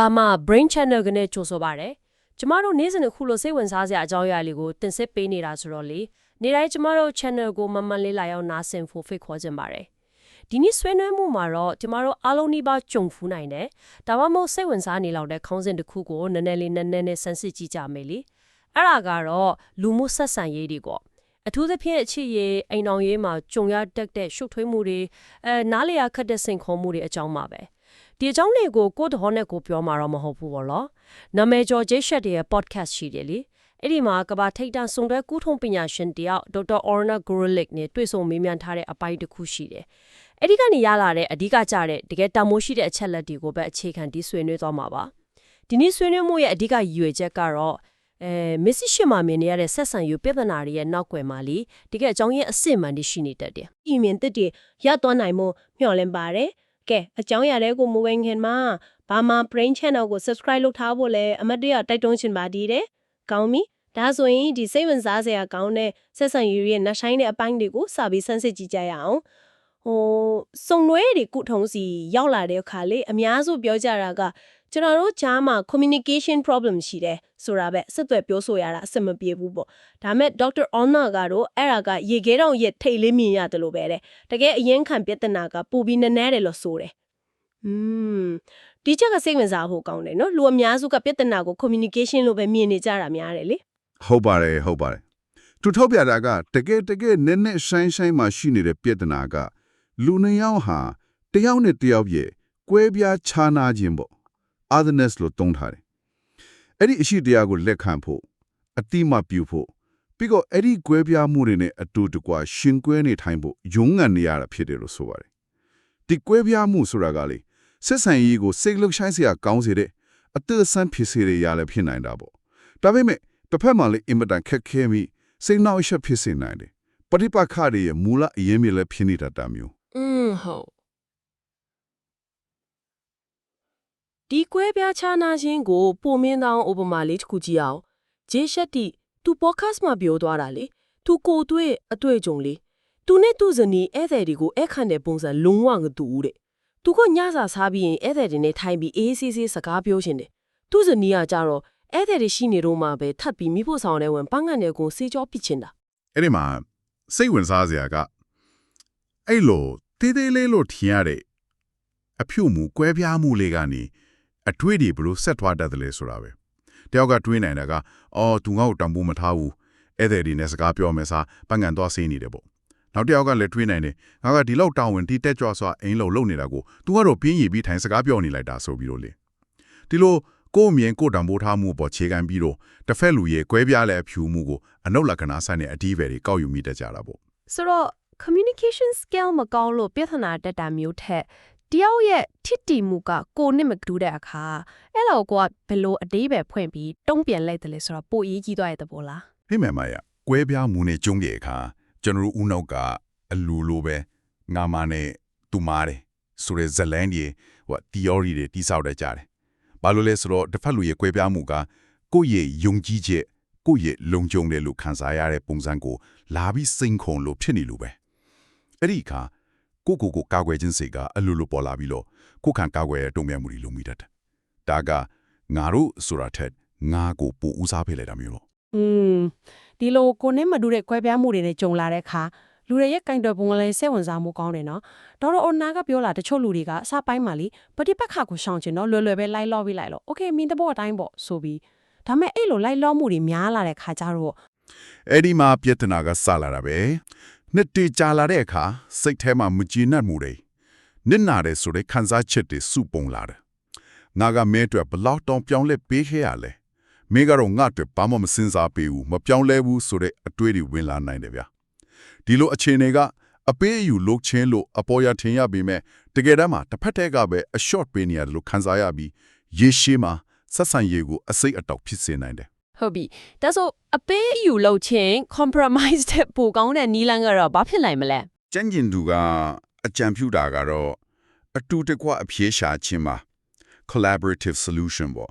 ဘာမှ brain channel ကနေကြိုဆိုပါရယ်ကျမတို့နေ့စဉ်အခုလိုစိတ်ဝင်စားစရာအကြောင်းအရာလေးကိုတင်ဆက်ပေးနေတာဆိုတော့လေနေ့တိုင်းကျမတို့ channel ကိုမမှန်လေးလာရောက်နားဆင်ဖို့ဖိတ်ခေါ်ခြင်းပါတယ်ဒီနေ့ဆွေးနွေးမှုမှာတော့ကျမတို့အားလုံးဒီပါကြုံဖူးနိုင်တယ်ဒါမှမဟုတ်စိတ်ဝင်စားနေလောက်တဲ့ခေါင်းစဉ်တစ်ခုကိုနည်းနည်းလေးနည်းနည်းနဲ့ဆန်းစစ်ကြည့်ကြမယ်လေအဲ့ဒါကတော့လူမှုဆက်ဆံရေးတွေပေါ့အထူးသဖြင့်အချစ်ရေးအိမ်တော်ရေးမှာကြုံရတတ်တဲ့ရှုပ်ထွေးမှုတွေအဲနားလည်ရခက်တဲ့စိန်ခေါ်မှုတွေအကြောင်းပါပဲ ဒီအကြောင်းလေးကိုကိုယ့်တော်နဲ့ကိုပြောမှာတော့မဟုတ်ဘူးပေါ့နော်နာမည်ကျော်ဂျေးရှက်ရဲ့ podcast ရှိတယ်လေအဲ့ဒီမှာကဘာထိတ်တန့်စုံတွဲကူးထုံပညာရှင်တယောက်ဒေါက်တာအော်နာဂရိုလစ်နဲ့တွေ့ဆုံမေးမြန်းထားတဲ့အပိုင်းတစ်ခုရှိတယ်အဲ့ဒီကနေရလာတဲ့အဓိကကြတဲ့တကယ်တမိုးရှိတဲ့အချက်လက်တွေကိုပဲအခြေခံဒီဆွေးနွေးသွားမှာပါဒီနေ့ဆွေးနွေးမှုရဲ့အဓိကရည်ရွယ်ချက်ကတော့အဲမစ္စရှစ်မာမြင်နေရတဲ့ဆက်ဆံရေးပြဿနာတွေရဲ့နောက်ွယ်မှာလေတကယ်အကြောင်းရင်းအစစ်မှန်တွေရှိနေတတ်တယ်ဤမြင်တက်တည်ရသွားနိုင်မှုမျှော်လင့်ပါတယ် ကဲအကြောင်းအရာတွေကိုမဝင်ခင်မှာဘာမှ brain channel ကို subscribe လုပ်ထားဖို့လဲအမတ်တရတိုက်တွန်းချင်ပါသေးတယ်ကောင်းပြီဒါဆိုရင်ဒီစိတ်ဝင်စားစရာကောင်းတဲ့ဆက်ဆံရေးရဲ့နှဆိုင်တဲ့အပိုင်းတွေကိုစာပြီးဆန်းစစ်ကြည့်ကြရအောင်ဟိုစုံနွဲတွေကုထုံးစီရောက်လာတဲ့အခါလေအများစုပြောကြတာက ကျွန်တော်တို့ကြားမှာ communication problem ရှိတယ်ဆိုတာပဲဆက်သွယ်ပြောဆိုရတာအဆင်မပြေဘူးပေါ့ဒါမဲ့ Dr. Honor ကတော့အဲ့ဒါကရေခဲတောင်ရဲ့ထိတ်လေးမြင်ရတယ်လို့ပဲတဲ့တကယ်အရင်ခံပြဿနာကပူပြီးနည်းနည်းတယ်လို့ဆိုတယ်อืมဒီချက်ကစိတ်ဝင်စားဖို့ကောင်းတယ်နော်လူအများစုကပြဿနာကို communication လို့ပဲမြင်နေကြတာများတယ်လေဟုတ်ပါတယ်ဟုတ်ပါတယ်သူထောက်ပြတာကတကယ်တကယ်နည်းနည်းဆိုင်ဆိုင်မှရှိနေတဲ့ပြဿနာကလူနှစ်ယောက်ဟာတယောက်နဲ့တယောက်ရဲ့ကွဲပြားခြားနာခြင်းပေါ့ otherness လို့သုံးထားတယ်အဲ့ဒီအရှိတရားကိုလက်ခံဖို့အတိမပြုဖို့ပြီးတော့အဲ့ဒီကွဲပြားမှုတွေနဲ့အတူတကွရှင်ကွဲနေထိုင်ဖို့ယုံငံနေရတာဖြစ်တယ်လို့ဆိုပါတယ်ဒီကွဲပြားမှုဆိုတာကလေဆက်ဆံရေးကိုစိတ်လှုပ်ရှားစရာကောင်းစေတဲ့အသက်ဆန်းဖြစ်စေရရလည်းဖြစ်နိုင်တာပေါ့ဒါပေမဲ့တစ်ဖက်မှာလည်းအင်မတန်ခက်ခဲမိစိတ်နှောက်ယှက်ဖြစ်စေနိုင်တယ်ပဋိပက္ခတွေရဲ့မူလအရင်းမြစ်လည်းဖြစ်နေတာတမျိုးอืมဟုတ် ဒီကွဲပြားခြားနာခြင်းကိုပုံမင်းတောင်းဥပမာလေးတစ်ခုကြည့်အောင်ဂျေရှက်တီသူ podcast မှာပြောသွားတာလေသူကိုယ်တွေ့အတွေ့အကြုံလေးသူနဲ့သူ့ဇနီးဧည့်သည်တွေကိုအခန့်တဲ့ပုံစံလုံးဝမတူဘူးတဲ့သူကညစာစားပြီးရင်ဧည့်သည်တွေနဲ့ထိုင်ပြီးအေးဆေးဆေးစကားပြောရှင်တယ်သူ့ဇနီးကကြတော့ဧည့်သည်တွေရှိနေတော့မှပဲထပ်ပြီးမိဖို့ဆောင်တဲ့ဝင်ပန်းကန်တဲ့ကိုစေးကြောပစ်ချင်တာအဲ့ဒီမှာစိတ်ဝင်စားစရာကအဲ့လိုတေးသေးလေးလို့ထင်ရတဲ့အဖြူမူကွဲပြားမှုလေးကနေ အထွေးတွေဘလို့ဆက်ထွားတတ်တယ်လဲဆိုတာပဲတယောက်ကတွေးနိုင်တာကအော်သူငါ့ကိုတံပိုးမထားဘူးဧည့်သည်တွေနဲ့စကားပြောမယ်စားပန်းကန်သွားစေးနေတယ်ပေါ့နောက်တစ်ယောက်ကလည်းတွေးနိုင်တယ်ငါကဒီလောက်တောင်းဝင်ဒီတက်ကြွစွာအိမ်လုံးလုံနေတာကိုသူကတော့ပြင်းရည်ပြီးထိုင်စကားပြောနေလိုက်တာဆိုပြီးတော့လေဒီလိုကိုယ့်အမြင်ကိုယ်တံပိုးထားမှုပေါ်ခြေခံပြီးတော့တစ်ဖက်လူရဲ့ကွဲပြားတဲ့အဖြူမှုကိုအနုလက္ခဏာဆိုင်တဲ့အဒီဗယ်တွေကောက်ယူမိတတ်ကြတာပေါ့ဆိုတော့ communication skill မကောင်းလို့ပြဿနာတက်တာမျိုးထက် တယောက်ရဲ့ထိတိမှုကကိုယ်နဲ့မတူတဲ့အခါအဲ့လိုကိုကဘယ်လိုအသေးပဲဖွင့်ပြီးတုံးပြန်လိုက်တယ်လဲဆိုတော့ပိုအရေးကြီးသွားရတဲ့ပေါ့လားဟိမယ်မရကွဲပြားမှုနဲ့ကျုံးတဲ့အခါကျွန်တော်တို့ဦးနောက်ကအလူလိုပဲငါမနဲ့သူမားတယ်ဆိုတဲ့ဇလန်ကြီးဟို theory တွေတိဆောက်တတ်ကြတယ်။ဘာလို့လဲဆိုတော့တစ်ဖက်လူရဲ့ကွဲပြားမှုကကိုယ့်ရဲ့ယုံကြည်ချက်ကိုယ့်ရဲ့လုံခြုံတယ်လို့ခံစားရတဲ့ပုံစံကိုလာပြီးစိန်ခုန်လို့ဖြစ်နေလို့ပဲ။အဲ့ဒီအခါ ကိုယ့်ကိုယ်ကိုကာကွယ်ခြင်းစိတ်ကအလူလိုပေါ်လာပြီးတော့ကိုယ်ခံကာကွယ်ရတုံ့ပြန်မှုတွေလုပ်မိတတ်တယ်။ဒါကငါတို့ဆိုတာထက်ငါကိုပူဦးစားပေးလိုက်တာမျိုးပေါ့ อืมဒီလိုကိုနဲ့မတူတဲ့ကွဲပြားမှုတွေနဲ့ကြုံလာတဲ့အခါလူတွေရဲ့ကင်တွယ်ပုံကလည်းစိတ်ဝင်စားမှုကောင်းတယ်နော်ဒေါက်တာအိုနာကပြောလာတချို့လူတွေကအစပိုင်းမှာလीပฏิပတ်ခါကိုရှောင်ချင်တော့လွယ်လွယ်ပဲလိုက်လော့ပြီးလိုက်လော့โอเคမင်းတဘောအတိုင်းပေါ့ဆိုပြီးဒါမဲ့အဲ့လိုလိုက်လော့မှုတွေများလာတဲ့ခါကျတော့ အဲ့ဒီမှာပြဿနာကစလာတာပဲ နှစ်တည်ကြာလာတဲ့အခါစိတ်ထဲမှာမကြည်နပ်မှုတွေနစ်နာတယ်ဆိုတဲ့ခံစားချက်တွေစုပုံလာတယ်ငါကမဲအတွက်ဘလောက်တောင်ပြောင်းလဲပေးခဲ့ရလဲမဲကတော့ငါအတွက်ဘာမှမစင်စားပေးဘူးမပြောင်းလဲဘူးဆိုတဲ့အတွေးတွေဝင်လာနိုင်တယ်ဗျာဒီလိုအခြေအနေကအပေးအယူလုတ်ချင်းလို့အပေါ်ရထင်ရပေမဲ့တကယ်တမ်းမှာတစ်ဖက်တည်းကပဲအ short ပေးနေရတယ်လို့ခံစားရပြီးရေရှည်မှာဆက်ဆံရေးကိုအစိတ်အတောက်ဖြစ်စေနိုင်တယ် ဟုတ်ပြီဒါဆိုအပေးအယူလုပ်ချင်း compromise တဲ့ပိုကောင်းတဲ့နီလန်းကတော့ဘာဖြစ်နိုင်မလဲကျန်းကျင်သူကအကြံပြုတာကတော့အတူတကွအဖြေရှာခြင်းပါ collaborative solution ပေါ့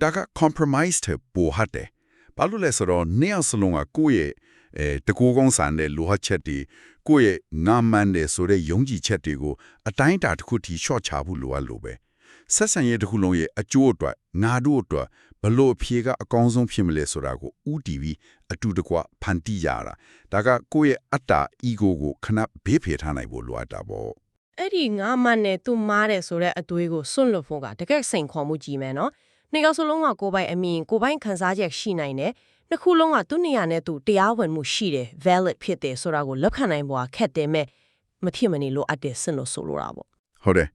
ဒါက compromise တဲ့ပိုဟတ်တယ်ဘာလို့လဲဆိုတော့နေအောင်စလုံးကကိုယ့်ရဲ့အဲတကူကောင်းဆန်တဲ့လိုဟတ်ချက်တွေကိုယ့်ရဲ့ငါမှန်တယ်ဆိုတဲ့ယုံကြည်ချက်တွေကိုအတိုင်းအတာတစ်ခုထိ short ချဖို့လိုအပ်လို့ပဲဆက်ဆံရေးတစ်ခုလုံးရဲ့အကျိုးအတွက်ငါတို့အတွက် ဘလို့အဖြေကအကောင်းဆုံးဖြစ်မလဲဆိုတာကိုဥတီပြီးအတူတကွဖန်တီးရတာဒါကကိုယ့်ရဲ့အတ္တ ego ကိုခဏဘေးဖယ်ထားနိုင်ဖို့လိုအပ်တာပေါ့အဲ့ဒီငါမနဲ့သူမားတယ်ဆိုတဲ့အသွေးကိုစွန့်လွတ်ဖို့ကတကယ်စိန်ခေါ်မှုကြီးမယ်နော်နှစ်ယောက်စလုံးကကိုယ်ပိုင်အမြင်ကိုယ်ပိုင်ခံစားချက်ရှိနိုင်တယ်နှစ်ခုလုံးကသူ့နေရာနဲ့သူတရားဝင်မှုရှိတယ် valid ဖြစ်တယ်ဆိုတာကိုလက်ခံနိုင်ဖို့ကခက်တယ်မဲ့မဖြစ်မနေလို့အပ်တယ်စင်လို့ဆိုလိုတာပေါ့ဟုတ်တယ်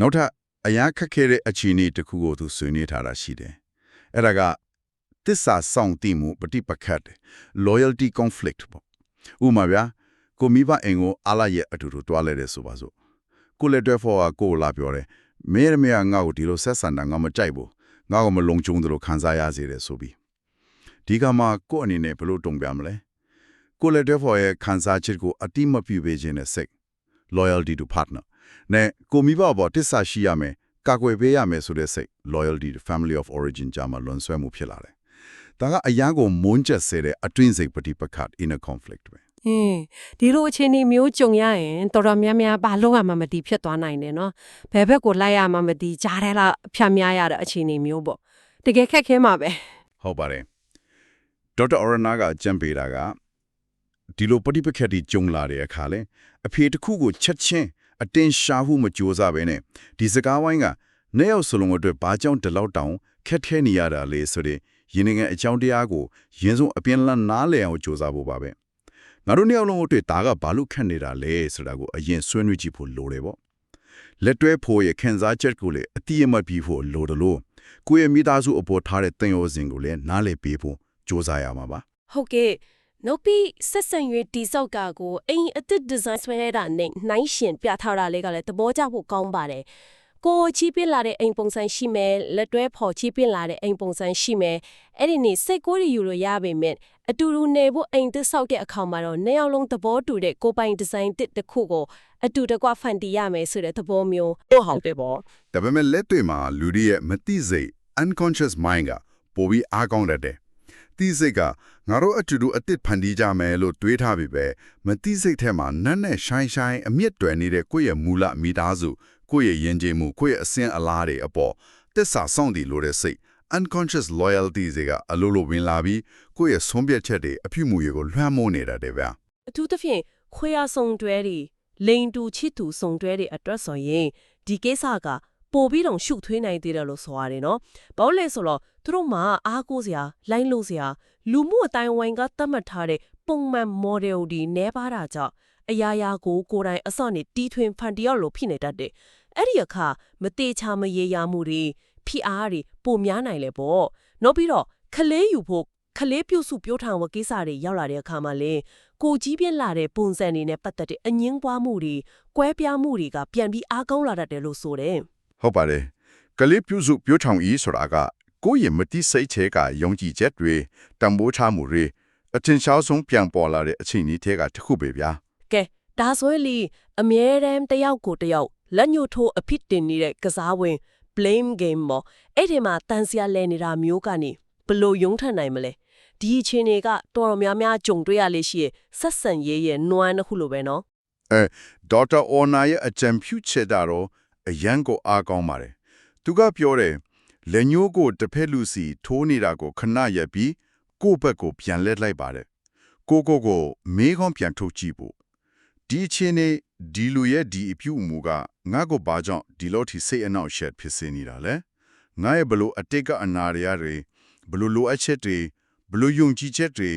နောက်ထပ်အရာခက်ခဲတဲ့အခြေအနေတစ်ခုကိုသူဆွေးနွေးထားတာရှိတယ် အဲ့ဒါကတစ္ဆာဆောင်တည်မှုပฏิပက္ခတ် loyalty conflict ပေါ့ဥပမာဗျာကိုမိဘအိမ်ကိုအားလာရဲ့အတူတူတွားလဲတယ်ဆိုပါစို့ကိုလက်တွဲဖို့ကကိုကိုလာပြောတယ်မင်းရမရငါ့ကိုဒီလိုဆက်ဆံတာငါမကြိုက်ဘူးငါ့ကိုမလုံခြုံတယ်လို့ခံစားရစေတယ်ဆိုပြီးဒီကမှာကိုအနေနဲ့ဘယ်လိုတုံ့ပြန်မလဲကိုလက်တွဲဖို့ရဲ့ခံစားချက်ကိုအတိမပြုပေးခြင်းနဲ့စိတ် loyalty to partner နဲ့ကိုမိဘဘောတစ္ဆာရှိရမယ် ကာကွယ်ပေးရမယ်ဆိုတဲ့စိတ် loyalty to family of origin ကြမှာလွန်ဆွဲမှုဖြစ်လာတယ်။ဒါကအရာကိုမွန်းကျက်စေတဲ့အတွင်းစိတ်ပဋိပက္ခ inner conflict ပဲဟင်းဒီလိုအခြေအနေမျိုးကြုံရရင်တော်တော်များများဘာလို့မှမတည်ဖြစ်သွားနိုင်တယ်နော်ဘယ်ဘက်ကိုလိုက်ရမှမတည်ကြားထဲလာဖြတ်များရတဲ့အခြေအနေမျိုးပေါ့တကယ်ခက်ခဲမှာပဲ။ဟုတ်ပါတယ်။ဒေါက်တာအော်ရနာကအကြံပေးတာကဒီလိုပဋိပက္ခတွေကြုံလာတဲ့အခါလဲအဖေတစ်ခုကိုချက်ချင်း အတင်းရှာမှုမကြိုးစားပဲနဲ့ဒီစကားဝိုင်းကနေရောက်စလုံးအတွက်ဘာကြောင့်ဒီလောက်တောင်ခက်ခဲနေရတာလဲဆိုတဲ့ယင်းငယ်အကြောင်းတရားကိုရင်းစုံအပြင်လန်းနားလည်အောင်ကြိုးစားဖို့ပါပဲငါတို့နှစ်ယောက်လုံးအတွက်ဒါကဘာလို့ခက်နေတာလဲဆိုတာကိုအရင်ဆွေးနွေးကြည့်ဖို့လိုတယ်ပေါ့လက်တွဲဖို့ရခင်စားချက်ကိုလည်းအတိအမတ်ပြီးဖို့လိုတယ်လို့ကိုယ့်ရဲ့မိသားစုအပေါ်ထားတဲ့တင်ရောစဉ်ကိုလည်းနားလည်ပေးဖို့ကြိုးစားရမှာပါဟုတ်ကဲ့ နောက်ပြီးဆက်ဆံရေးတိစောက်ကကိုအိမ်အသစ်ဒီဇိုင်းဆွဲရတာနဲ့နိုင်ရှင်ပြထားတာလေးကလည်းသဘောကျဖို့ကောင်းပါတယ်ကိုချီးပင်းလာတဲ့အိမ်ပုံစံရှိမယ်လက်တွဲဖော်ချီးပင်းလာတဲ့အိမ်ပုံစံရှိမယ်အဲ့ဒီနေ့စိတ်ကိုယ်ရယူလို့ရပါမယ်အတူတူနေဖို့အိမ်သစ်ဆောက်တဲ့အခါမှာတော့နှစ်ယောက်လုံးသဘောတူတဲ့ကိုယ်ပိုင်ဒီဇိုင်းတစ်တစ်ခုကိုအတူတကွဖန်တီးရမယ်ဆိုတဲ့သဘောမျိုးဟုတ်ဟုတ်တယ်ပေါ့ဒါပေမဲ့လက်တွေ့မှာလူတွေရဲ့မသိစိတ် unconscious mind ကပိုပြီးအားကောင်းတတ်တယ်။သိစိတ်က ငါတို့အတူတူအစ်စ်ဖန်တီးကြမယ်လို့တွေးထားပြီးပဲမသိစိတ်ထဲမှာနတ်နဲ့ရှိုင်းရှိုင်းအမြင့်တွယ်နေတဲ့ကိုယ့်ရဲ့မူလမိသားစုကိုယ့်ရဲ့ယဉ်ကျေးမှုကိုယ့်ရဲ့အစင်းအလားတွေအပေါ်တစ္ဆာဆောင်တည်လို့တဲ့စိတ် unconscious loyalty တွေကအလိုလိုဝင်လာပြီးကိုယ့်ရဲ့ဆုံးဖြတ်ချက်တွေအပြုမူတွေကိုလွှမ်းမိုးနေတတ်တယ်ဗျာအထူးသဖြင့်ခွေရဆုံတွဲတွေလိန်တူချစ်တူဆုံတွဲတွေအတွက်ဆိုရင်ဒီကိစ္စကပို့ပြီးတော့ရှုပ်ထွေးနိုင်သေးတယ်လို့ဆိုရတယ်နော်။ဘာလို့လဲဆိုတော့ သူတို့မှာအားကိုးစရာလိုင်းလို့စရာလူမှုအတိုင်းဝိုင်းကသတ်မှတ်ထားတဲ့ပုံမှန် model ဒီနဲပါတာကြောင့်အရာရာကိုကိုယ်တိုင်အစော့နဲ့တီးထွင်ဖန်တီးရလို့ဖြစ်နေတတ်တယ်။အဲ့ဒီအခါမသေးချာမရေရာမှုတွေဖိအားတွေပိုများနိုင်လေပေါ့။နောက်ပြီးတော့ခလေးယူဖို့ခလေးပြုစုပြောထောင်ဝကိစ္စတွေရောက်လာတဲ့အခါမှာလေကိုကြီးပြင်းလာတဲ့ပုံစံတွေနဲ့ပတ်သက်တဲ့အငင်းပွားမှုတွေကွဲပြားမှုတွေကပြန်ပြီးအားကောင်းလာတတ်တယ်လို့ဆိုတယ်ဟုတ်ပါတယ်ကလေးပြုစုပြောချောင်ဤဆိုတာက ကိုယ့်ရဲ့မတိစိတ်ချဲကယုံကြည်ချက်တွေတံပိုးချမှုတွေအထင်ရှားဆုံးပြန်ပေါ်လာတဲ့အခြေအနေတွေကတစ်ခုပဲဗျာ။ကဲဒါဆိုရင်လေအမြဲတမ်းတယောက်ကိုတယောက်လက်ညှိုးထိုးအဖြစ်တင်နေတဲ့ကစားဝင် blame game မော်အဲ့ဒီမှာတန်စရာလဲနေတာမျိုးကနေဘယ်လို့ယုံထနိုင်မလဲဒီအချင်းတွေကတော်တော်များများကြုံတွေ့ရလေရှိရဆက်ဆံရေးရဲ့နွမ်းတစ်ခုလိုပဲနော်ဒေါက်တာအော်နာရဲ့အကြံပြုချက်တော့အရန်ကိုအားကောင်းပါတယ်သူကပြောတယ် လက်ညှိုးကိုတစ်ဖက်လူစီထိုးနေတာကိုခဏရက်ပြီးကိုယ့်ဘက်ကိုပြန်လက်လိုက်ပါတယ်ကိုကိုကိုမေးခွန်းပြန်ထုတ်ကြည့်ဖို့ဒီအချင်းနေဒီလူရဲ့ဒီအပြုအမူကငါ့ကိုဘာကြောင့်ဒီလိုထိစိတ်အနှောက်အယှက်ဖြစ်စေနေတာလဲငါရဲ့ဘလို့အတိတ်ကအနာရရတွေဘလို့လိုအပ်ချက်တွေဘလို့ယုံကြည်ချက်တွေ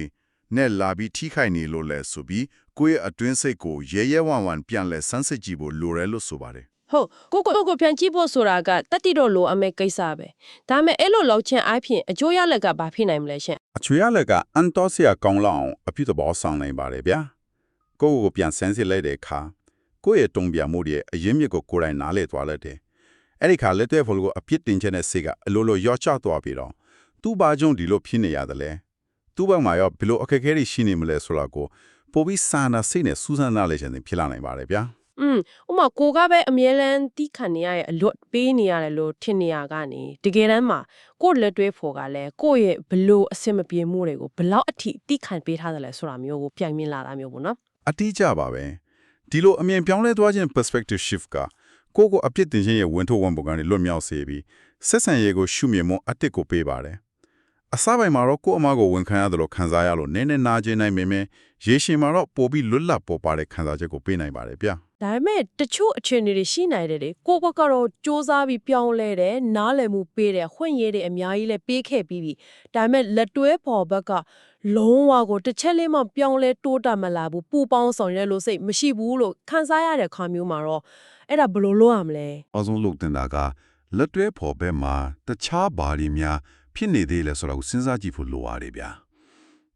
နဲ့လာပြီးထိခိုက်နေလို့လဲဆိုပြီးကိုယ့်ရဲ့အတွင်းစိတ်ကိုရဲရဲဝံ့ဝံ့ပြန်လဲဆန်းစစ်ကြည့်ဖို့လိုရဲလို့ဆိုပါတယ် ဟုတ်ကိုကိုကိုပြန်ကြည့်ဖို့ဆိုတာကတတိတော့လိုအမဲကိစ္စပဲဒါပေမဲ့အဲ့လိုလောက်ချင်းအားဖြင့်အကျိုးရလက်ကဘာဖြစ်နိုင်မလဲရှင်အချွေရလက်ကအန်တော်စရာကောင်းလောက်အောင်အပြုသဘောဆောင်နိုင်ပါတယ်ဗျာကိုယ့်ကိုယ်ကိုပြန်ဆန်းစစ်လိုက်တဲ့အခါကိုယ့်ရဲ့တုံ့ပြန်မှုတွေရဲ့အရင်းမြစ်ကိုကိုယ်တိုင်နားလည်သွားလိုက်တယ်အဲ့ဒီခါလက်တွေ့ဖို့ကိုအပြစ်တင်ချက်နဲ့စိတ်ကအလိုလိုရော့ချသွားပြီးတော့သူ့ဘာကြောင့်ဒီလိုဖြစ်နေရတယ်လဲသူ့ဘက်မှာရောဘယ်လိုအခက်အခဲတွေရှိနေမလဲဆိုတာကိုပိုပြီးစာနာစိတ်နဲ့စူးစမ်းနားလည်ခြင်းဖြစ်လာနိုင်ပါတယ်ဗျာ อืมဥမာကိုကပဲအမြဲတမ်းတီးခံနေရရဲ့အလွတ်ပေးနေရတယ်လို့ထင်နေရကနေတကယ်တမ်းမှာကိုယ့်လက်တွဲဖို့ကလည်းကိုယ့်ရဲ့ဘလို့အဆင်မပြေမှုတွေကိုဘလောက်အထိတီးခံပေးထားတယ်လဲဆိုတာမျိုးကိုပြိုင်မြင်လာတာမျိုးပေါ့နော်အတိအကျပါပဲဒီလိုအမြင်ပြောင်းလဲသွားခြင်း perspective shift ကကိုယ့်ကိုအပြစ်တင်ခြင်းရဲ့ဝန်ထုတ်ဝန်ပုံကနေလွတ်မြောက်စေပြီးဆက်ဆံရေးကိုရှုမြင်မှုအတစ်ကိုပေးပါတယ် အစပိုင်းမှာတော့ကိုယ့်အမကိုဝန်ခံရတယ်လို့ခံစားရလို့နည်းနည်းနာကျင်နိုင်ပေမဲ့ရေရှည်မှာတော့ပိုပြီးလွတ်လပ်ပေါ်ပါတဲ့ခံစားချက်ကိုပေးနိုင်ပါတယ်ဗျာဒါပေမဲ့တချို့အခြေအနေတွေရှိနိုင်တယ်လေကိုယ့်ဘက်ကတော့စ조사ပြီးပြောင်းလဲတယ်နားလည်မှုပေးတယ်ခွင့်ရတွေအများကြီးလဲပေးခဲ့ပြီးပြီဒါပေမဲ့လက်တွဲပေါ်ဘက်ကလုံးဝကိုတစ်ချက်လေးမှပြောင်းလဲတိုးတက်မလာဘူးပူပေါင်းဆောင်ရွက်လို့စိတ်မရှိဘူးလို့ခံစားရတဲ့ခါမျိုးမှာတော့အဲ့ဒါဘယ်လိုလုပ်ရမလဲအဆုံးလုပ်တင်တာကလက်တွဲဖော်ဘက်မှာတခြားဘာတွေများ ဖြစ်နေသေးလဲဆိုတာကိုစဉ်းစားကြည့်ဖို့လိုပါတယ်ဗျာ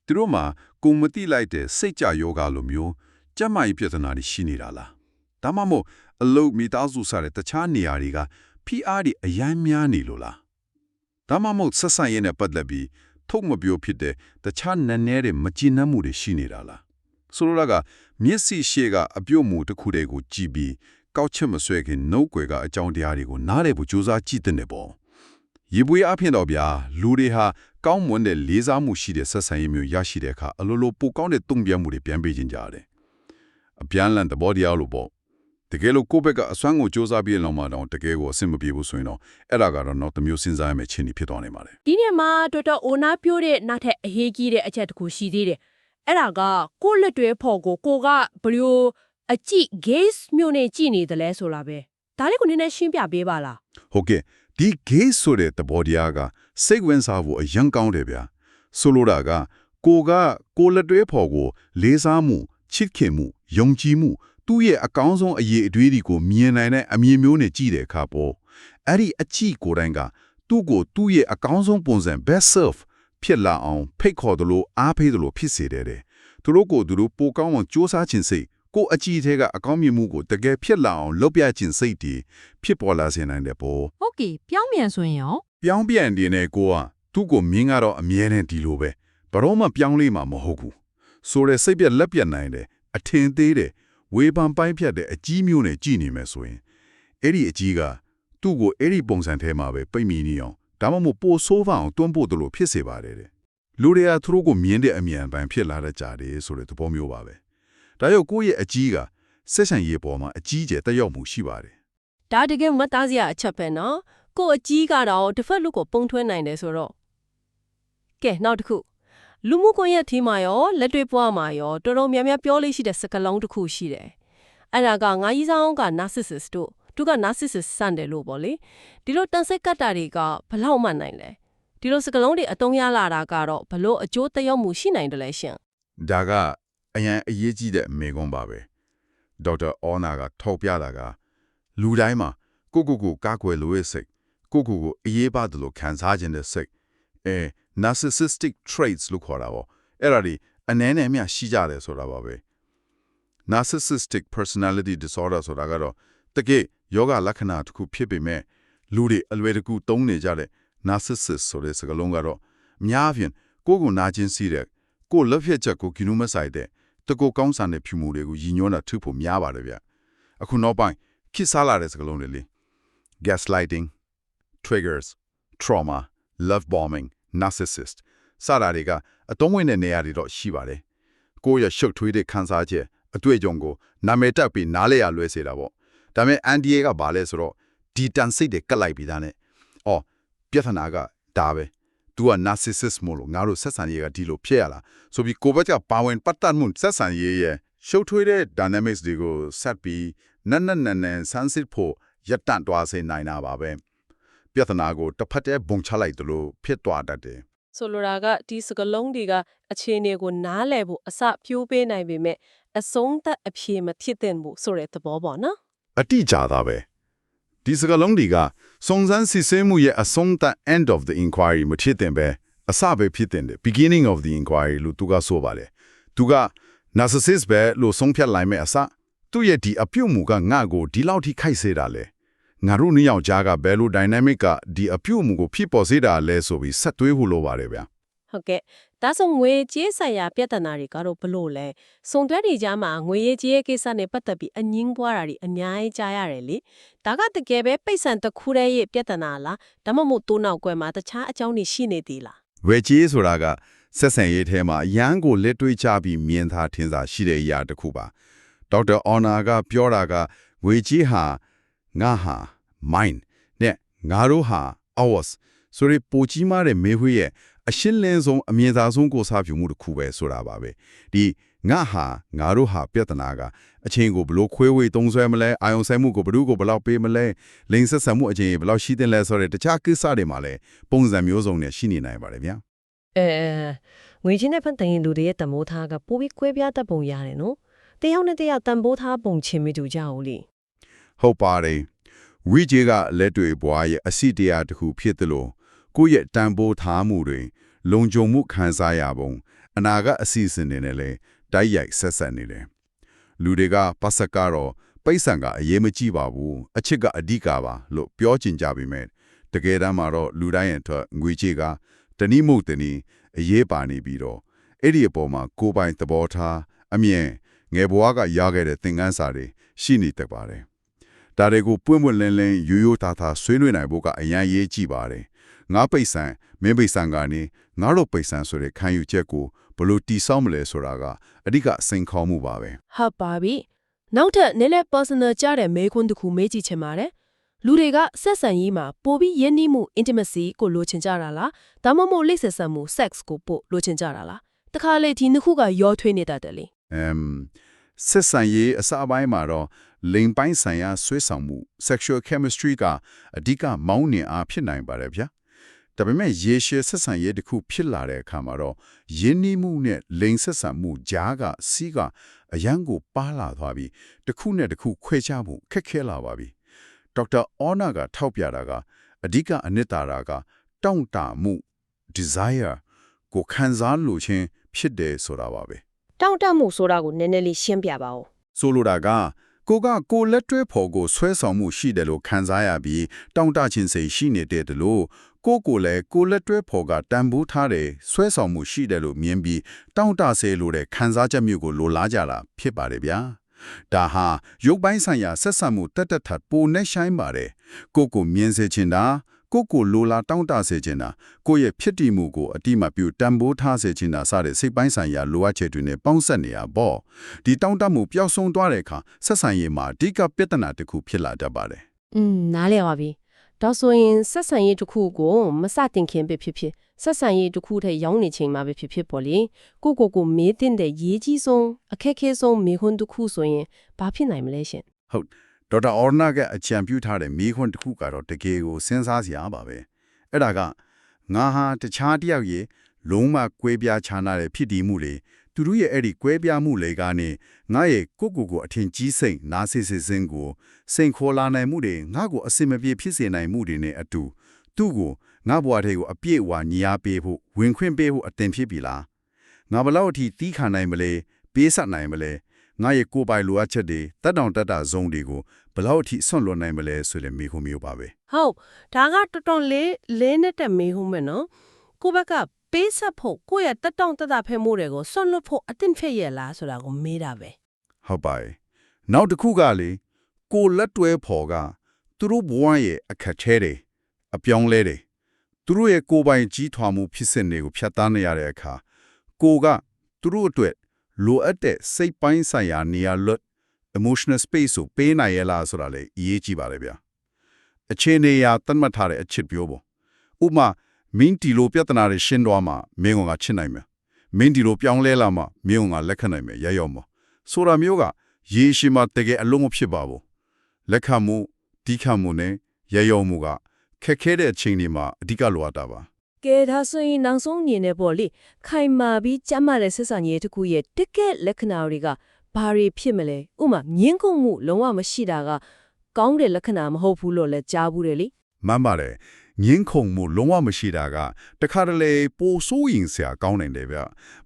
သူတို့မှာကိုယ်မတိလိုက်တဲ့စိတ်ကြယောဂလိုမျိုးကြက်မိုင်ပြဿနာတွေရှိနေတာလားဒါမှမဟုတ်အလုတ်မိသားစုစတဲ့တခြားနေရာတွေကဖိအားတွေအယမ်းများနေလို့လားဒါမှမဟုတ်ဆက်ဆံရေးနဲ့ပတ်သက်ပြီးထုတ်မပြောဖြစ်တဲ့တခြားနည်းနည်းတွေမကြည်နပ်မှုတွေရှိနေတာလားဆိုလိုတာကမျက်စိရှေ့ကအပြုတ်မှုတစ်ခုတည်းကိုကြည့်ပြီးကောက်ချက်မဆွဲခင်နှုတ်ကွယ်ကအကြောင်းတရားတွေကိုနားလည်ဖို့ကြိုးစားကြည့်တဲ့ပေါ့ ရေပွေးအဖြစ်တော့ဗျာလူတွေဟာကောင်းမွန်တဲ့လေးစားမှုရှိတဲ့ဆက်ဆံရေးမျိုးရရှိတဲ့အခါအလိုလိုပိုကောင်းတဲ့တုံ့ပြန်မှုတွေပြန်ပေးခြင်းကြတယ်အပြန်လန်သဘောတရားလို့ပေါ့တကယ်လို့ကိုယ့်ဘက်ကအစွမ်းကိုစူးစမ်းပြီးလောက်မှတော့တကယ်ကိုအဆင်မပြေဘူးဆိုရင်တော့အဲ့ဒါကတော့တော့တစ်မျိုးစဉ်းစားရမယ့်ချင်းဖြစ်သွားနိုင်ပါတယ်ဒီနေ့မှာတော်တော်အိုနာပြိုးတဲ့နောက်ထပ်အရေးကြီးတဲ့အချက်တစ်ခုရှိသေးတယ်အဲ့ဒါကကိုယ့်လက်တွဲဖော်ကိုကိုကဘယ်လိုအကြည့် gaze မျိုးနဲ့ကြည့်နေတယ်လဲဆိုတာပဲဒါလေးကိုနည်းနည်းရှင်းပြပေးပါလားဟုတ်ကဲ့ ဒီ gay ဆိုတဲ့သဘောတရားကစိတ်ဝင်စားဖို့အရင်ကောင်းတယ်ဗျာဆိုလိုတာကကိုကကိုလက်တွဲဖော်ကို လေးစားမှုချစ်ခင်မှုယုံကြည်မှုသူ့ရဲ့အကောင်းဆုံးအရေးအတွေးတွေကိုမြင်နိုင်တဲ့အမြင်မျိုးနဲ့ကြည့်တဲ့အခါပေါ့အဲ့ဒီအကြည့်ကိုယ်တိုင်ကသူ့ကိုသူ့ရဲ့အကောင်းဆုံးပုံစံ best self ဖြစ်လာအောင်ဖိတ်ခေါ်တယ်လို့အားပေးတယ်လို့ဖြစ်စေတယ်တဲ့သူတို့ကိုသူတို့ပိုကောင်းအောင်စူးစမ်းခြင်းစိတ် ကိုအကြည့်ထဲကအကောင်းမြင်မှုကိုတကယ်ဖြစ်လာအောင်လုပ်ပြခြင်းစိတ်တည်ဖြစ်ပေါ်လာစေနိုင်တယ်ပေါ့ဟုတ်ကဲ့ပြောင်းပြန်ဆိုရင်ရောပြောင်းပြန်တင်တဲ့ကိုကသူ့ကိုမြင်ကတော့အမြဲတမ်းဒီလိုပဲဘရောမှပြောင်းလဲမှာမဟုတ်ဘူးဆိုတဲ့စိတ်ပြက်လက်ပြက်နိုင်တယ်အထင်သေးတယ်ဝေဖန်ပိုင်းဖြတ်တဲ့အကြီးမျိုးနဲ့ကြည်နေမယ်ဆိုရင်အဲ့ဒီအကြီးကသူ့ကိုအဲ့ဒီပုံစံထဲမှာပဲပိတ်မိနေအောင်ဒါမှမဟုတ်ပိုဆိုးဖအောင်တွန်းပို့တယ်လို့ဖြစ်စေပါတယ်တဲ့လူတွေကသူတို့ကိုမြင်တဲ့အမြင်ပိုင်းဖြစ်လာတဲ့ကြတယ်ဆိုတဲ့သဘောမျိုးပါပဲ ဒါကြောင့်ကိုယ့်ရဲ့အကြီးကဆက်ဆံရေးပေါ်မှာအကြီးကျယ်တက်ရောက်မှုရှိပါတယ်ဒါတကယ်မှတ်သားစရာအချက်ပဲနော်ကို့အကြီးကတော့တစ်ဖက်လူကိုပုံထွဲနိုင်တယ်ဆိုတော့ကဲနောက်တစ်ခုလူမှုကွန်ရက်ထီးမှာရောလက်တွေ့ဘဝမှာရောတော်တော်များများပြောလို့ရှိတဲ့စကားလုံးတစ်ခုရှိတယ်အဲ့ဒါကငါကြီးဆောင်က narcissist တို့သူက narcissist ဆန်တယ်လို့ပေါ့လေဒီလိုတန်ဆိတ်ကတ်တာတွေကဘလောက်မှန်နိုင်လဲဒီလိုစကားလုံးတွေအတုံးရလာတာကတော့ဘလို့အကျိုးသက်ရောက်မှုရှိနိုင်တယ်လဲရှင်ဒါက အရန်အရေးကြီးတဲ့မေခွန်းပါပဲဒေါက်တာအောနာကထောက်ပြတာကလူတိုင်းမှာကိုကိုကိုကာကွယ်လို့ရစိတ်ကိုကိုကိုအေးပါတယ်လို့ခံစားခြင်းတဲ့စိတ်အဲ narcissistic traits လို့ခေါ်တာပေါ့အဲ့ဒါဒီအနည်းနဲ့အမျှရှိကြတယ်ဆိုတာပါပဲ narcissistic personality disorder ဆိုတာကတော့တကယ်ယောဂလက္ခဏာတစ်ခုဖြစ်ပေမဲ့လူတွေအလွယ်တကူသုံးနေကြတဲ့ narcissist ဆိုတဲ့စကားလုံးကတော့အများအပြားကိုယ့်ကိုနာကျင်စီးတဲ့ကိုယ်လက်ဖြတ်ချက်ကိုဂိနုမဆိုင်တဲ့ တကူကောင်းဆန်တဲ့ဖြူမှုတွေကိုရည်ညွှန်းတာထုဖို့များပါတယ်ဗျအခုနောက်ပိုင်းခိစားလာတဲ့စကားလုံးတွေလေ gaslighting triggers trauma love bombing narcissist စတာတွေကအတုံးဝင်တဲ့နေရာတွေတော့ရှိပါတယ်ကိုယ့်ရဲ့ရှုပ်ထွေးတဲ့ခံစားချက်အတွေ့အကြုံကိုနာမည်တက်ပြီးနားလဲရလွဲစေတာပေါ့ဒါပေမဲ့အန်ဒီယေကဘာလဲဆိုတော့ဒီတန်စိတ်တွေကတ်လိုက်ပြီးသားနဲ့အော်ပြဿနာကဒါပဲ तू က narcissist မို့လို့ငါတို့ဆက်ဆံရေးကဒီလိုဖြစ်ရလားဆိုပြီးကိုဘက်ကပါဝင်ပတ်သက်မှုဆက်ဆံရေးရဲ့ရှုပ်ထွေးတဲ့ dynamics တွေကိုဆက်ပြီးနက်နက်နက်နက်ဆန်းစစ်ဖို့ရပ်တန့်သွားစေနိုင်တာပါပဲပြဿနာကိုတစ်ဖက်တည်းဘုံချလိုက်သလိုဖြစ်သွားတတ်တယ်ဆိုလိုတာကဒီစကလုံးတွေကအခြေအနေကိုနားလည်ဖို့အစပြိုးပေးနိုင်ပေမဲ့အဆုံးသက်အဖြေမဖြစ်သင့်ဘူးဆိုတဲ့သဘောပေါ့နော်အတိအကျတာပဲ ဒီစကလုံးတွေကစုံစမ်းစစ်ဆေးမှုရဲ့အဆုံးသတ် end of the inquiry မဖြစ်တင်ပဲအစပဲဖြစ်တင်တယ် beginning of the inquiry လို့သူကဆိုပါလေသူက narcissist ပဲလို့ဆုံးဖြတ်လိုက်မဲ့အစသူ့ရဲ့ဒီအပြုတ်မှုကငါ့ကိုဒီလောက်ထိခိုက်စေတာလေငါတို့နှစ်ယောက်ကြားကဘယ်လို dynamic ကဒီအပြုတ်မှုကိုဖြစ်ပေါ်စေတာလဲဆိုပြီးဆက်သွေးဖို့လိုပါတယ်ဗျာဟုတ်ကဲ့ ဒါဆိုငွေကြေးဆိုင်ရာပြဿနာတွေကတော့ဘလို့လဲစုံတွဲတွေကြားမှာငွေရေးကြေးရေးကိစ္စနဲ့ပတ်သက်ပြီးအငင်းပွားတာတွေအများကြီးကြားရတယ်လေဒါကတကယ်ပဲပိတ်ဆန်တစ်ခုတည်းရဲ့ပြဿနာလားဒါမှမဟုတ်တိုးနောက်ကွယ်မှာတခြားအကြောင်းတွေရှိနေသေးလားဝယ်ကြီးဆိုတာကဆက်ဆံရေးထဲမှာအရန်ကိုလက်တွေ့ချပြီးမြင်သာထင်သာရှိတဲ့အရာတစ်ခုပါဒေါက်တာအော်နာကပြောတာကဝေကြီးဟာငါဟာ mine နဲ့ငါတို့ဟာ ours ဆိုရပိုကြီးမားတဲ့မေခွေးရဲ့ အရှင်းလင်းဆုံးအမြင်သာဆုံးကိုစားပြုမှုတစ်ခုပဲဆိုတာပါပဲဒီငါဟာငါတို့ဟာပြဿနာကအချင်းကိုဘလို့ခွေးဝေးသုံးဆွဲမလဲအာယုံဆိုင်မှုကိုဘလို့ကိုဘလောက်ပေးမလဲလိန်ဆက်ဆံမှုအချင်းဘလောက်ရှိတဲ့လဲဆိုတဲ့တခြားကိစ္စတွေမှာလည်းပုံစံမျိုးစုံနဲ့ရှိနေနိုင်ပါတယ်ဗျာအဲငွေချင်းနဲ့ဖန်တင်လူတွေရဲ့တမိုးထားကပိုပြီးကွဲပြားတတ်ပုံရတယ်နော်တယောက်နဲ့တယောက်တန်ဖိုးထားပုံချင်းမိတူကြအောင်လေဟုတ်ပါတယ်ဝီဂျေကလက်တွေဘွားရဲ့အစီတရားတစ်ခုဖြစ်တယ်လို့ကိုယ့်ရဲ့တန်ဖိုးထားမှုတွေ လုံခြုံမှုခံစားရပုံအနာကအစီအစဉ်တွေနဲ့လည်းတိုက်ရိုက်ဆက်ဆက်နေတယ်လူတွေကပတ်စကတော့ပိတ်ဆံကအရေးမကြီးပါဘူးအချစ်ကအဓိကပါလို့ပြောချင်ကြပြီမဲ့တကယ်တမ်းမှာတော့လူတိုင်းရဲ့အတွက်ငွေကြေးကတနည်းမဟုတ်တနည်းအရေးပါနေပြီးတော့အဲ့ဒီအပေါ်မှာကိုယ်ပိုင်သဘောထားအမြင်ငယ်ဘဝကရခဲ့တဲ့သင်ခန်းစာတွေရှိနေတတ်ပါတယ်ဒါတွေကိုပွင့်ပွင့်လင်းလင်းရိုးရိုးသားသားဆွေးနွေးနိုင်ဖို့ကအရန်ရေးကြည့်ပါတယ်ငါပိတ်ဆံမင်းပိတ်ဆံကနေငါတို့ပိတ်ဆံဆိုတဲ့ခံယူချက်ကိုဘယ်လို့တီးဆောက်မလဲဆိုတာကအဓိကစိန်ခေါ်မှုပါပဲဟုတ်ပါပြီနောက်ထပ်နည်းနည်း personal ကြတဲ့မေးခွန်းတစ်ခုမေးကြည့်ချင်ပါတယ်လူတွေကဆက်ဆံရေးမှာပိုပြီးရင်းနှီးမှု intimacy ကိုလိုချင်ကြတာလားဒါမှမဟုတ်လိပ်ဆက်ဆံမှု sex ကိုပို့လိုချင်ကြတာလားတခါလေဒီနှစ်ခုကရောထွေးနေတတ်တယ်လေအမ်ဆက်ဆံရေးအစပိုင်းမှာတော့လိန်ပိုင်းဆိုင်ရာဆွေးဆောင်မှု sexual chemistry ကအဓိကမောင်းနှင်အားဖြစ်နိုင်ပါတယ်ဗျာ ဒါပေမဲ့ရေရှည်ဆက်ဆံရေးတစ်ခုဖြစ်လာတဲ့အခါမှာတော့ယဉ်နီးမှုနဲ့လိန်ဆက်ဆံမှုကြားကစီးကအရန်ကိုပါလာသွားပြီးတစ်ခုနဲ့တစ်ခုခွဲခြားမှုခက်ခဲလာပါပြီဒေါက်တာအောနာကထောက်ပြတာကအဓိကအနှစ်သာရကတောင့်တမှု desire ကိုခံစားလိုခြင်းဖြစ်တယ်ဆိုတာပါပဲတောင့်တမှုဆိုတာကိုနည်းနည်းလေးရှင်းပြပါဦးဆိုလိုတာကကိုကကိုလက်တွဲဖော်ကိုဆွဲဆောင်မှုရှိတယ်လို့ခံစားရပြီးတောင့်တခြင်းစိတ်ရှိနေတဲ့တလို့ ကိုကိုလည်းကိုလက်တွဲဖော်ကတန်ဖိုးထားတယ်ဆွဲဆောင်မှုရှိတယ်လို့မြင်ပြီးတောင့်တဆဲလို့တဲ့ခံစားချက်မျိုးကိုလိုလားကြတာဖြစ်ပါတယ်ဗျာဒါဟာရုပ်ပိုင်းဆိုင်ရာဆက်ဆံမှုတက်တက်ထပ်ပိုနဲ့ဆိုင်ပါတယ်ကိုကိုမြင်စေချင်တာကိုကိုလိုလားတောင့်တစေချင်တာကိုရဲ့ဖြစ်တည်မှုကိုအတိမပြုတန်ဖိုးထားစေချင်တာစတဲ့စိတ်ပိုင်းဆိုင်ရာလိုအပ်ချက်တွေနဲ့ပေါင်းစပ်နေရပေါ့ဒီတောင့်တမှုပျောက်ဆုံးသွားတဲ့အခါဆက်ဆံရေးမှာအဓိကပြဿနာတစ်ခုဖြစ်လာတတ်ပါတယ်อืมနားလည်ပါပြီ ဒါဆိုရင်ဆက်ဆံရေးတစ်ခုကိုမစတင်ခင်ပဲဖြစ်ဖြစ်ဆက်ဆံရေးတစ်ခုထဲရောင်းနေချိန်မှာပဲဖြစ်ဖြစ်ပေါ့လေကိုကိုကိုမေးတဲ့တဲ့ရေးကြီးဆုံးအခက်ခဲဆုံးမေးခွန်းတစ်ခုဆိုရင်ဘာဖြစ်နိုင်မလဲရှင်ဟုတ်ဒေါက်တာအော်နာကအကြံပြုထားတဲ့မိခွန်းတစ်ခုကတော့တကယ်ကိုစဉ်းစားစရာပါပဲအဲ့ဒါကငါဟာတခြားတစ်ယောက်ရဲ့လုံးဝကွဲပြားခြားနာတဲ့ဖြစ်တည်မှုတွေ သူတို့ရဲ့အဲ့ဒီကွဲပြားမှုတွေကနေငါရဲ့ကိုယ့်ကိုယ်ကိုအထင်ကြီးစိတ်နာစစ်စစ်စင်းကိုစိန်ခေါ်လာနိုင်မှုတွေငါ့ကိုအစင်မပြေဖြစ်စေနိုင်မှုတွေနဲ့အတူသူ့ကိုငါဘဝထဲကိုအပြည့်အဝညီအားပေးဖို့ဝင်ခွင့်ပေးဖို့အတင်ဖြစ်ပြီလားငါဘလောက်အထိတီးခံနိုင်မလဲပေးဆက်နိုင်မလဲငါရဲ့ကိုယ်ပိုင်လိုအပ်ချက်တွေတက်တောင်တက်တာဇုံတွေကိုဘလောက်အထိဆွန့်လွတ်နိုင်မလဲဆိုတဲ့မိခုမျိုးပါပဲဟုတ်ဒါကတော်တော်လေးလေးနဲ့တက်မေးဟုံးမယ်နော်ကိုဘက်က ပေးဆက်ဖို့ကိုယ့်ရဲ့တက်တောင့်တက်တာဖဲမှုတွေကိုစွန့်လွတ်ဖို့အတင်ဖြစ်ရဲ့လားဆိုတာကိုမေးတာပဲဟုတ်ပါရဲ့နောက်တစ်ခုကလေကိုလက်တွဲဖော်ကသူတို့ဘဝရဲ့အခက်ခဲတွေအပြောင်းလဲတွေသူတို့ရဲ့ကိုယ်ပိုင်ကြီးထွားမှုဖြစ်စဉ်တွေကိုဖြတ်သန်းနေရတဲ့အခါကိုကသူတို့အတွက်လိုအပ်တဲ့စိတ်ပိုင်းဆိုင်ရာနေရာလွတ် emotional space ကိုပေးနိုင်ရလားဆိုတာလေအရေးကြီးပါတယ်ဗျာအခြေအနေအရတတ်မှတ်ထားတဲ့အချစ်ပြောပေါ့ဥပမာ မင်းတီလိုပြဿနာတွေရှင်းသွားမှမင်းကငါချစ်နိုင်မယ်မင်းတီလိုပြောင်းလဲလာမှမင်းကငါလက်ခံနိုင်မယ်ရရောမှာဆိုတာမျိုးကရေရှည်မှာတကယ်အလုံးမဖြစ်ပါဘူးလက်ခံမှုတီးခံမှုနဲ့ရရောမှုကခက်ခဲတဲ့အချိန်တွေမှာအဓိကလိုအပ်တာပါကဲဒါဆိုရင်နောက်ဆုံးအနေနဲ့ပေါ့လေခိုင်မာပြီးကျမ်းမာတဲ့ဆက်ဆံရေးတစ်ခုရဲ့တကယ့်လက္ခဏာတွေကဘာတွေဖြစ်မလဲဥမာမြင်းကုန်မှုလုံးဝမရှိတာကကောင်းတဲ့လက္ခဏာမဟုတ်ဘူးလို့လည်းကြားဘူးတယ်လေမှန်ပါတယ် ငင်းခုန်မှုလုံးဝမရှိတာကတခါတလေပိုဆိုးရင်စရာကောင်းနိုင်တယ်ဗျ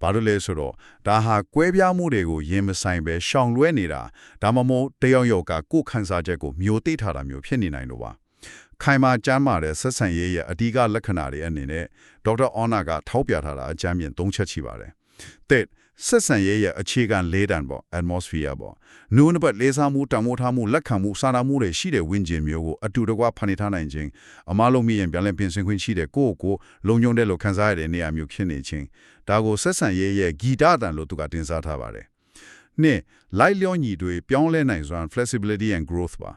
ဘာလို့လဲဆိုတော့ဒါဟာကွဲပြားမှုတွေကိုရင်မဆိုင်ပဲရှောင်လွဲနေတာဒါမှမဟုတ်တယောက်ယောက်ကကိုယ်ခန်းစားချက်ကိုမျိုးသိထားတာမျိုးဖြစ်နေနိုင်လို့ပါခိုင်မာကျမ်းမာတဲ့ဆက်ဆံရေးရဲ့အဓိကလက္ခဏာတွေအနေနဲ့ဒေါက်တာအော်နာကထောက်ပြထားတာအကြမ်းမြင်၃ချက်ရှိပါတယ်တဲ့ ဆက်ဆံရေးရဲ့အခြေခံ၄တန်ပေါ့ atmosphere ပေါ့နုံနပတ်လေးစားမှုတံမိုးထားမှုလက်ခံမှုစာနာမှုတွေရှိတဲ့ဝင်းကျင်မျိုးကိုအတူတကွဖန်တီးထားနိုင်ခြင်းအမားလုံးမြင်ရင်ပြန်လည်ပြင်ဆင်ခွင့်ရှိတဲ့ကိုယ့်ကိုယ်ကိုလုံခြုံတဲ့လို့ခံစားရတဲ့နေရာမျိုးဖြစ်နေခြင်းဒါကိုဆက်ဆံရေးရဲ့ဂီတတန်လို့သူကတင်စားထားပါတယ်နှစ်လိုက်လျောညီတွေပြောင်းလဲနိုင်စွမ်း flexibility and growth ပါ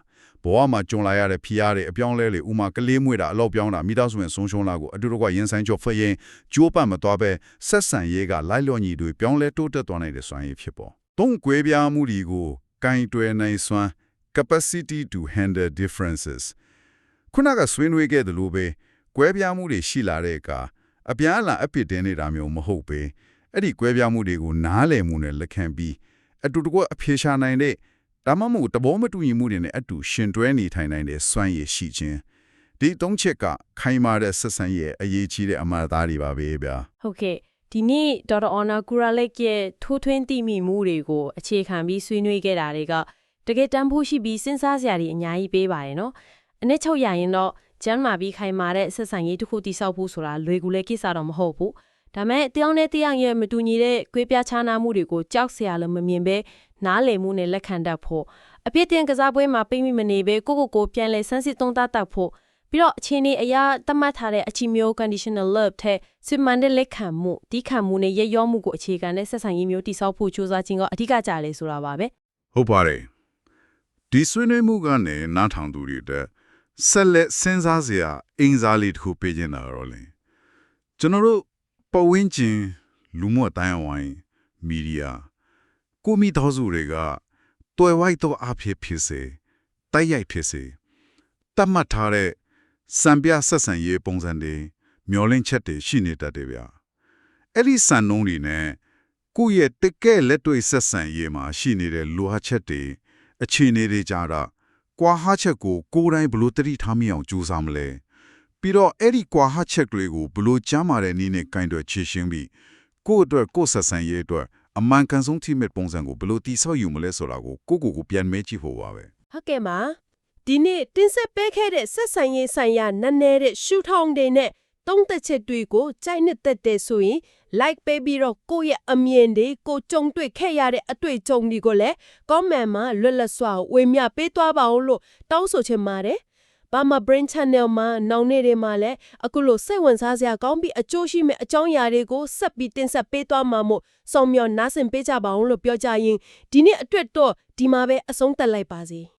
ဘဘဝမှာကြုံလာရတဲ့ဖိအားတွေအပြောင်းအလဲတွေဥမာကလေးမွေးတာအလောက်ပြောင်းတာမိသားစုဝင်ဆုံးရှုံးလာကိုအတူတကွရင်ဆိုင်ကြောဖရင်ကျိုးပတ်မသွားပဲဆက်ဆံရေးကလိုက်လျော့ညီတွေပြောင်းလဲတိုးတက်သွားနိုင်တဲ့စွမ်းရည်ဖြစ်ပေါ်။သုံးကွဲပြားမှုတွေကိုကင်တွယ်နိုင်စွမ်း capacity to handle differences ခုနကဆွေးနွေးခဲ့သလိုပဲကွဲပြားမှုတွေရှိလာတဲ့အခါအပြားအလာအပြစ်တင်နေတာမျိုးမဟုတ်ပဲအဲ့ဒီကွဲပြားမှုတွေကိုနားလည်မှုနဲ့လက်ခံပြီးအတူတကွအဖြေရှာနိုင်တဲ့ ဒါမှမဟုတ်တဘောမတူညီမှုတွေနဲ့အတူရှင်တွဲနေထိုင်နိုင်တဲ့စွမ်းရည်ရှိခြင်းဒီသုံးချက်ကခိုင်မာတဲ့ဆက်ဆံရေးအရေးကြီးတဲ့အမှားသားတွေပါပဲဗျာဟုတ်ကဲ့ဒီနေ့ဒေါက်တာအော်နာကူရာလက်ရဲ့ထိုးထွင်းတိမိမှုတွေကိုအခြေခံပြီးဆွေးနွေးခဲ့တာတွေကတကယ်တမ်းဖို့ရှိပြီးစဉ်းစားစရာတွေအများကြီးပေးပါတယ်နော်အနည်းချုပ်ရရင်တော့ကျမ်းမာပြီးခိုင်မာတဲ့ဆက်ဆံရေးတစ်ခုတိစောက်ဖို့ဆိုတာလွယ်ကူလဲကိစ္စတော့မဟုတ်ဘူးဒါမဲ့တယောက်နဲ့တယောက်ရဲ့မတူညီတဲ့ကွေးပြားခြားနားမှုတွေကိုကြောက်စရာလည်းမမြင်ပဲ နားလည်မှုနဲ့လက်ခံတတ်ဖို့အပြစ်တင်ကစားပွဲမှာပိတ်မိမနေပဲကိုကိုကိုပြန်လဲဆန်းစစ်သုံးသပ်တတ်ဖို့ပြီးတော့အခြေအနေအရာသတ်မှတ်ထားတဲ့အချီမျိုး conditional love တဲ့စစ်မှန်တဲ့လက်ခံမှုတီးခံမှုနဲ့ရရောမှုကိုအခြေခံတဲ့ဆက်ဆံရေးမျိုးတိစောက်ဖို့ကြိုးစားခြင်းကအဓိကကြလေဆိုတာပါပဲဟုတ်ပါတယ်ဒီဆွေးနွေးမှုကနေနားထောင်သူတွေအတွက်ဆက်လက်စဉ်းစားစရာအင်စားလေးတစ်ခုပေးခြင်းတာတော့လေကျွန်တော်တို့ပဝင်းကျင်လူမှုအတိုင်းအဝိုင်းမီဒီယာ ကိုမီတော်စုတွေကတွယ်ဝိုက်တော့အဖြစ်ဖြစ်စေတိုက်ရိုက်ဖြစ်စေတတ်မှတ်ထားတဲ့စံပြဆက်ဆံရေးပုံစံတွေမျောလင့်ချက်တွေရှိနေတတ်တယ်ဗျာအဲ့ဒီစံနှုန်းတွေနဲ့ကိုယ့်ရဲ့တကယ်လက်တွေ့ဆက်ဆံရေးမှာရှိနေတဲ့လိုအပ်ချက်တွေအခြေအနေတွေကြတာကွာဟချက်ကိုကိုယ်တိုင်ဘလို့တတိထားမိအောင်ကြိုးစားမလဲပြီးတော့အဲ့ဒီကွာဟချက်တွေကိုဘလို့ကြမ်းမာတဲ့နည်းနဲ့ကင်တွယ်ချေရှင်းပြီးကိုယ့်အတွက်ကိုယ့်ဆက်ဆံရေးအတွက် အမှန်ကန်ဆုံးထိမဲ့ပုံစံကိုဘလို့တိဆောက်ယူမလဲဆိုတာကိုကိုယ့်ကိုယ်ကိုပြန်မဲကြည့်ဖို့ပါပဲဟုတ်ကဲ့ပါဒီနေ့တင်ဆက်ပေးခဲ့တဲ့ဆက်ဆံရေးဆိုင်ရာနည်းနည်းတဲ့ရှုထောင့်တွေနဲ့တုံးသက်ချက်တွေကိုကြိုက်နှစ်သက်တဲ့ဆိုရင် like ပေးပြီးတော့ကိုယ့်ရဲ့အမြင်တွေကိုကြုံတွေ့ခဲ့ရတဲ့အတွေ့အကြုံတွေကိုလည်း comment မှာလွတ်လပ်စွာဝေမျှပေးသွားပါအောင်လို့တောင်းဆိုချင်ပါတယ်။ ဘာမ brain channel မှာနောင်နေ့တွေမှာလည်းအခုလိုစိတ်ဝင်စားစရာကောင်းပြီးအကျိုးရှိမဲ့အကြောင်းအရာတွေကိုဆက်ပြီးတင်ဆက်ပေးသွားမှာမို့စောင့်မျှော်နားဆင်ပေးကြပါအောင်လို့ပြောကြရင်ဒီနေ့အတွက်တော့ဒီမှာပဲအဆုံးသတ်လိုက်ပါစီ။